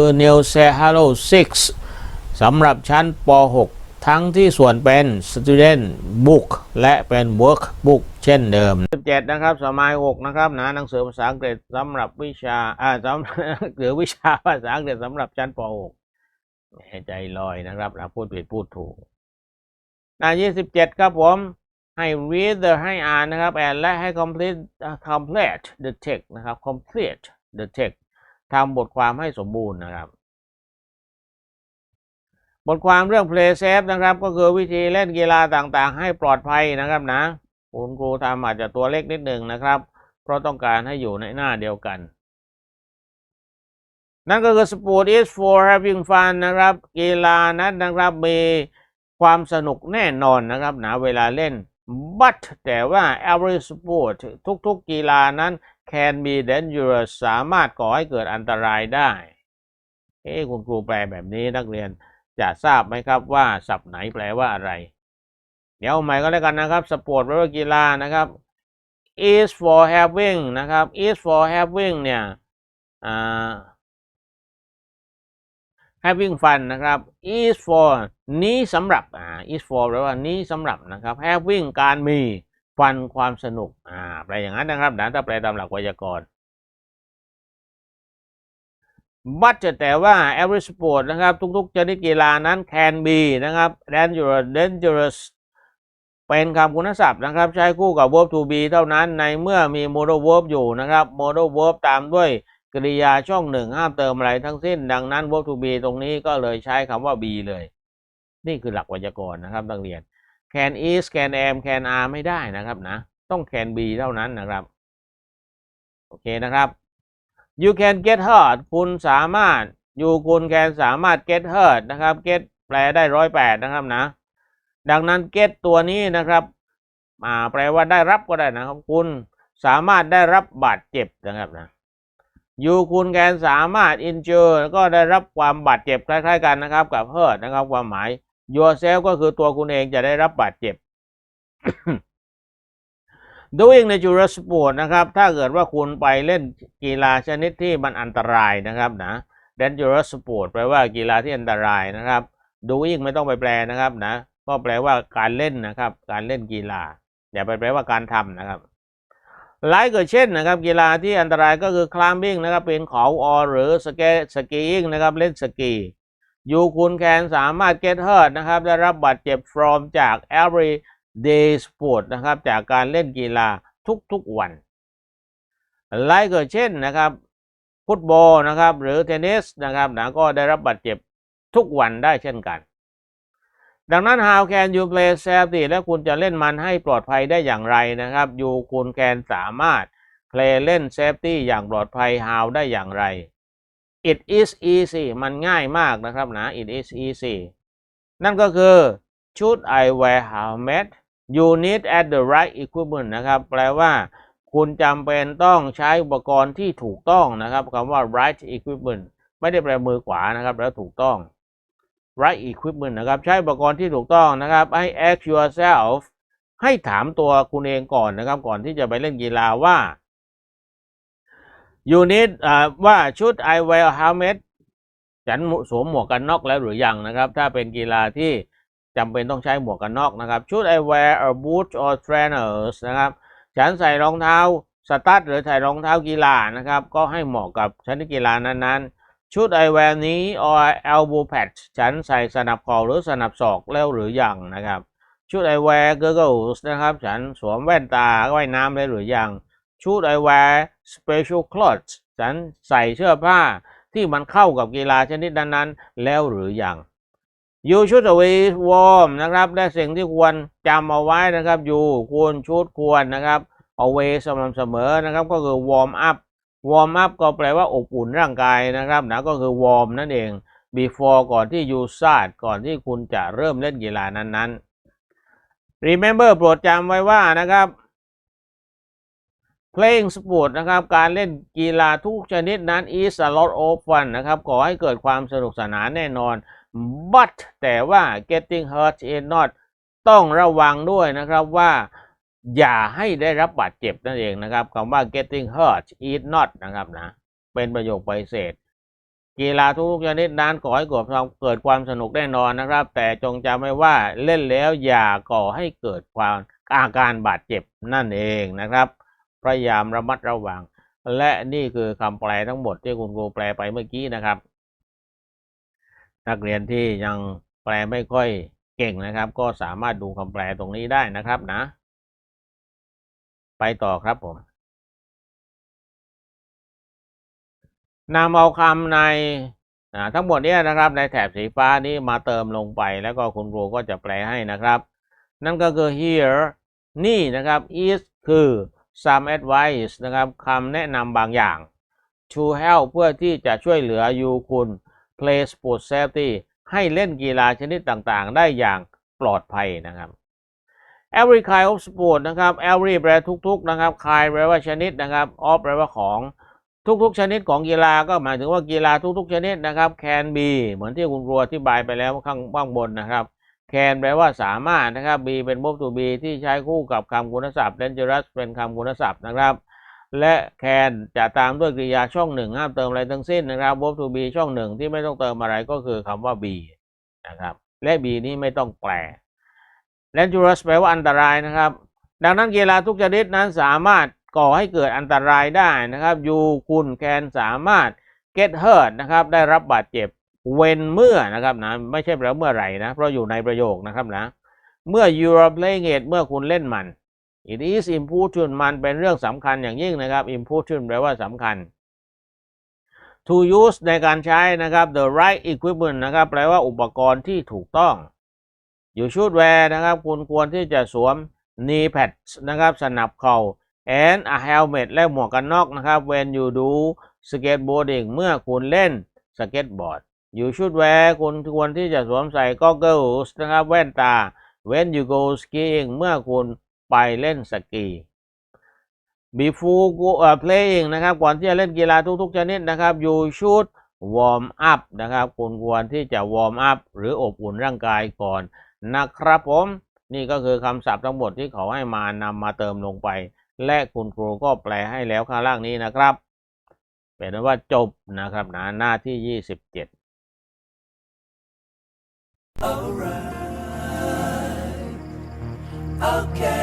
คือ New s e h a l o 6 สำหรับชั้นป .6 ทั้งที่ส่วนเป็น Student Book และเป็น Workbook เช่นเดิม 17 นะครับสมัย 6 นะครับนะหนังสือภาษาอังกฤษสำหรับวิชาอ่าสำหรือวิชาภาษาอังกฤษสำหรับชั้นป .6 ใจลอยนะครับนะพูดผิดพูดถูกหน้า27 ครับผมให้ read the ให้อ่านนะครับ and และให้ complete uh, complete the text นะครับ complete the text ทำบทความให้สมบูรณ์นะครับ บทความเรื่อง play safe นะครับ ก็คือวิธีเล่นกีฬาต่างๆ ให้ปลอดภัยนะครับนะคุณครูทำอาจจะตัวเล็กนิดหนึ่งนะครับ เพราะต้องการให้อยู่ในหน้าเดียวกัน นั่นก็คือ sport is for having fun นะครับ กีฬานั้นนะครับมีความสนุกแน่นอนนะครับนะเวลาเล่น but แต่ว่า every sport ทุกๆกีฬานั้น can be dangerous สามารถก่อให้เกิดอันตรายได้ เอ้คุณครูแปลแบบนี้นักเรียนจะทราบไหมครับว่าศัพท์ไหนแปลว่าอะไร เดี๋ยวใหม่ก็แล้วกันนะครับสปอร์ตแปลว่ากีฬานะครับ is for having นะครับ is for having เนี่ยอ่า having fun นะครับ is for นี้สำหรับอ่า is for แปลว่านี้สำหรับนะครับ having การมี fun ความสนุก อ่า แปลอย่างนั้นนะครับนะถ้าแปลตามหลักไวยากรณ์ but แต่ว่า every sport นะครับ ทุกๆชนิดกีฬานั้น can be นะครับ dangerous dangerous เป็นคำคุณศัพท์นะครับ ใช้คู่กับ verb to be เท่านั้น ในเมื่อมี modal verb อยู่นะครับ modal verb ตามด้วยกริยาช่องหนึ่งห้ามเติมอะไรทั้งสิ้น ดังนั้น verb to be ตรงนี้ก็เลยใช้คำว่า be เลย นี่คือหลักไวยากรณ์นะครับนักเรียน can is can am can are ไม่ได้นะครับนะ ต้อง can be เท่านั้นนะครับ โอเคนะครับ you can get hurt คุณสามารถ you คุณ can สามารถ get hurt นะครับ get แปลได้ร้อยแปดนะครับนะ ดังนั้น get ตัวนี้นะครับอ่าแปลว่าได้รับก็ได้นะครับ คุณสามารถได้รับบาดเจ็บนะครับนะ you คุณ can สามารถ injure ก็ได้รับความบาดเจ็บคล้าย ๆ กันนะครับ กับ hurt นะครับความหมาย yourself ก็คือตัวคุณเองจะได้รับบาดเจ็บ doing natural sport นะครับ ถ้าเกิดว่าคุณไปเล่นกีฬาชนิดที่มันอันตรายนะครับนะ dangerous sport แปลว่ากีฬาที่อันตรายนะครับ doing ไม่ต้องไปแปลนะครับนะก็แปลว่าการเล่นนะครับ การเล่นกีฬาอย่าไปแปลว่าการทำนะครับไลค์ก็เช่นนะครับ กีฬาที่อันตรายก็คือ climbing นะครับเป็นเขาออหรือสเกสกีอิงนะครับเล่นสกี ยูคุณแคนสามารถ get hurt นะครับ ได้รับบาดเจ็บ from จาก every day sport นะครับ จากการเล่นกีฬาทุกๆวันไลค์ก็เช่นนะครับ ฟุตบอลนะครับ หรือเทนนิสนะครับนะก็ได้รับบาดเจ็บทุกวันได้เช่นกัน ดังนั้น how can you play safety และคุณจะเล่นมันให้ปลอดภัยได้อย่างไรนะครับ you คุณแคนสามารถ play เล่น safety อย่างปลอดภัย how ได้อย่างไร it is easy มันง่ายมากนะครับนะ it is easy นั่นก็คือ should I wear helmet you need at the right equipment นะครับ แปลว่า คุณจำเป็นต้องใช้อุปกรณ์ที่ถูกต้องนะครับคำว่า right equipment ไม่ได้แปลมือขวานะครับแล้วถูกต้อง right equipment นะครับ ใช้อุปกรณ์ที่ถูกต้องนะครับให้ ask yourself ให้ถามตัวคุณเองก่อนนะครับ ก่อนที่จะไปเล่นกีฬาว่า you need อ่าว่า should I wear helmet ฉันสวมหมวกกันน็อกแล้วหรือยังนะครับ ถ้าเป็นกีฬาที่จำเป็นต้องใช้หมวกกันน็อกนะครับ should I wear a boot or trainers นะครับ ฉันใส่รองเท้าสตั๊ดหรือใส่รองเท้ากีฬานะครับ ก็ให้เหมาะกับชนิดกีฬานั้นๆ should I wear knee or elbow pads ฉันใส่สนับเข่าหรือสนับศอกแล้วหรือยังนะครับ should I wear goggles นะครับ ฉันสวมแว่นตาว่ายน้ำแล้วหรือยัง should I wear special clothes ฉันใส่เสื้อผ้าที่มันเข้ากับกีฬาชนิดนั้นๆ แล้วหรือยัง you should always warm นะครับ และสิ่งที่ควรจำเอาไว้นะครับ you ควรชุดควรนะครับ always สม่ำเสมอนะครับ ก็คือ warm up warm up ก็แปลว่าอบอุ่นร่างกายนะครับนะก็คือ warm นั่นเอง before ก่อนที่ you start ก่อนที่คุณจะเริ่มเล่นกีฬานั้นๆ remember โปรดจำไว้ว่านะครับ playing sport นะครับ การเล่นกีฬาทุกชนิดนั้น is a lot of fun นะครับก่อให้เกิดความสนุกสนานแน่นอน but แต่ว่า getting hurt is not ต้องระวังด้วยนะครับว่าอย่าให้ได้รับบาดเจ็บนั่นเองนะครับคำว่า getting hurt is not นะครับนะเป็นประโยคปฏิเสธกีฬาทุกชนิดนั้นก่อให้เกิดความเกิดความสนุกแน่นอนนะครับ แต่จงจำไว้ว่าเล่นแล้วอย่าก่อให้เกิดความอาการบาดเจ็บนั่นเองนะครับ พยายามระมัดระวัง และนี่คือคำแปลทั้งหมดที่คุณครูแปลไปเมื่อกี้นะครับ นักเรียนที่ยังแปลไม่ค่อยเก่งนะครับ ก็สามารถดูคำแปลตรงนี้ได้นะครับนะ ไปต่อครับผมนำเอาคำในทั้งหมดนี้นะครับ ในแถบสีฟ้านี้มาเติมลงไป แล้วก็คุณครูก็จะแปลให้นะครับ นั่นก็คือ here นี่นะครับ is คือ some advice นะครับคำแนะนำบางอย่าง to help เพื่อที่จะช่วยเหลือ you คุณ play sport safety ให้เล่นกีฬาชนิดต่างๆ ได้อย่างปลอดภัยนะครับ every kind of sport นะครับ every แปลทุกๆนะครับ kind แปลว่าชนิดนะครับ of แปลว่าของทุกๆ ชนิดของกีฬาก็หมายถึงว่ากีฬาทุกๆ ชนิดนะครับ can be เหมือนที่คุณครูอธิบายไปแล้วข้างข้างบนนะครับ can แปลว่าสามารถนะครับ be เป็น verb to be ที่ใช้คู่กับคำคุณศัพท์ dangerous เป็นคำคุณศัพท์นะครับ และ can จะตามด้วยกริยาช่องหนึ่งห้ามเติมอะไรทั้งสิ้นนะครับ verb to be ช่องหนึ่งที่ไม่ต้องเติมอะไรก็คือคำว่า be นะครับ และ be นี้ไม่ต้องแปล dangerous แปลว่าอันตรายนะครับ ดังนั้นกีฬาทุกชนิดนั้นสามารถก่อให้เกิดอันตรายได้นะครับ you คุณ can สามารถ get hurt นะครับ ได้รับบาดเจ็บ when เมื่อนะครับนะไม่ใช่แปลว่าเมื่อไหร่นะเพราะอยู่ในประโยคนะครับนะเมื่อ you are playing it เมื่อคุณเล่นมัน it is important มันเป็นเรื่องสำคัญอย่างยิ่งนะครับ important แปลว่าสำคัญ to use ในการใช้นะครับ the right equipment นะครับแปลว่าอุปกรณ์ที่ถูกต้อง you should wear นะครับคุณควรที่จะสวม knee pads นะครับสนับเข่า and a helmet และหมวกกันน็อกนะครับ when you do skateboarding เมื่อคุณเล่นสเก็ตบอร์ด you should wear คุณควรที่จะสวมใส่ goggles นะครับแว่นตา when you go skiing เมื่อคุณไปเล่นสกี before uh, playing นะครับก่อนที่จะเล่นกีฬาทุกๆชนิดนะครับ you should warm up นะครับคุณควรที่จะ warm up หรืออบอุ่นร่างกายก่อนนะครับผมนี่ก็คือคำศัพท์ทั้งหมดที่เขาให้มานำมาเติมลงไป และคุณครูก็แปลให้แล้วข้างล่างนี้นะครับ เป็นว่าจบนะครับนะหน้าที่ 27 Alright. Okay.